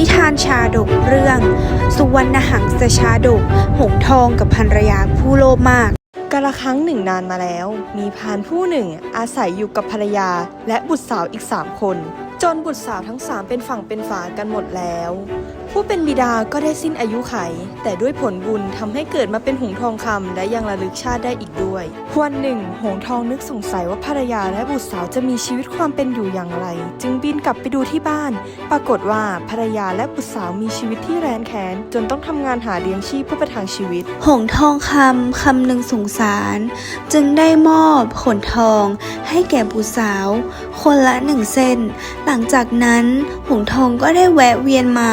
นิทานชาดกเรื่อง สุวรรณหังสชาดก หงทองกับภรรยาผู้โลภมากกาละครั้งหนึ่งนานมาแล้ว มีพานผู้หนึ่งอาศัยอยู่กับภรรยาและบุตรสาวอีกสามคน จนบุตรสาวทั้งสามเป็นฝั่งเป็นฝากันหมดแล้ว ผู้เป็นบิดาก็ได้สิ้นอายุไข แต่ด้วยผลบุญทำให้เกิดมาเป็นหงทองคำและยังระลึกชาติได้อีกด้วย วันหนึ่ง หงทองนึกสงสัยว่าภรรยาและบุตรสาวจะมีชีวิตความเป็นอยู่อย่างไร จึงบินกลับไปดูที่บ้าน ปรากฏว่าภรรยาและบุตรสาวมีชีวิตที่แร้นแค้นจนต้องทำงานหาเลี้ยงชีพเพื่อประทังชีวิต หงทองคำคำหนึ่งสงสาร จึงได้มอบขนทอง ให้แก่บุตรสาว คนละหนึ่งเส้นหลังจากนั้นหงส์ทองก็ได้แวะเวียนมา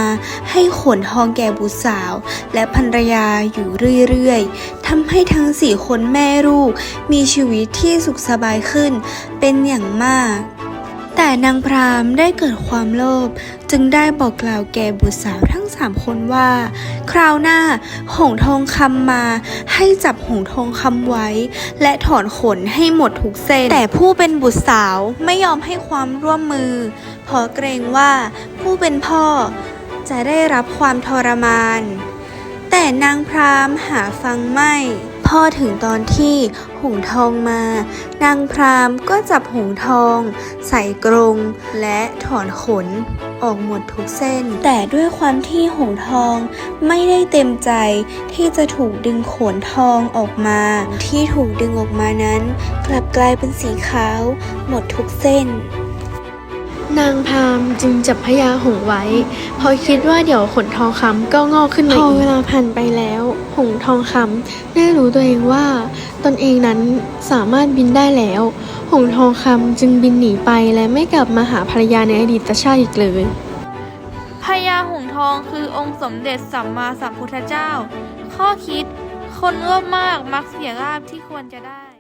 ให้ขนทองแก่บุตรสาว และภรรยาอยู่เรื่อยๆทำให้ทั้งสี่คนแม่ลูก มีชีวิตที่สุขสบายขึ้น เป็นอย่างมาก แต่นางพรามได้เกิดความโลภจึงได้บอกกล่าวแก่บุตรสาวทั้งสามคนว่า คราวหน้า หงทองคำมาให้จับหงทองคำไว้ และถอนขนให้หมดทุกเส้น แต่ผู้เป็นบุตรสาวไม่ยอมให้ความร่วมมือเพราะเกรงว่าผู้เป็นพ่อจะได้รับความทรมาน แต่นางพรามหาฟังไม่ พอถึงตอนที่หงทองมา นางพรามก็จับหงทอง ใส่กรงและถอนขน ออกหมดทุกเส้น แต่ด้วยความที่หงทองไม่ได้เต็มใจที่จะถูกดึงขนทองออกมา ที่ถูกดึงออกมานั้น กลับกลายเป็นสีขาว หมดทุกเส้น นางพามจึงจับพญาหงไว้เพราะคิดว่าเดี๋ยวขนทองคำก็งอกขึ้นมาอีกพอเวลาผ่านไปแล้ว หงทองคำได้รู้ตัวเองว่า ตนเองนั้นสามารถบินได้แล้ว หงทองคำจึงบินหนีไปและไม่กลับมาหาภรรยาในอดีตชาติอีกเลยพญาหงทองคือองค์สมเด็จสัมมาสัมพุทธเจ้า ข้อคิดคนโลภมากมักเสียลาบที่ควรจะได้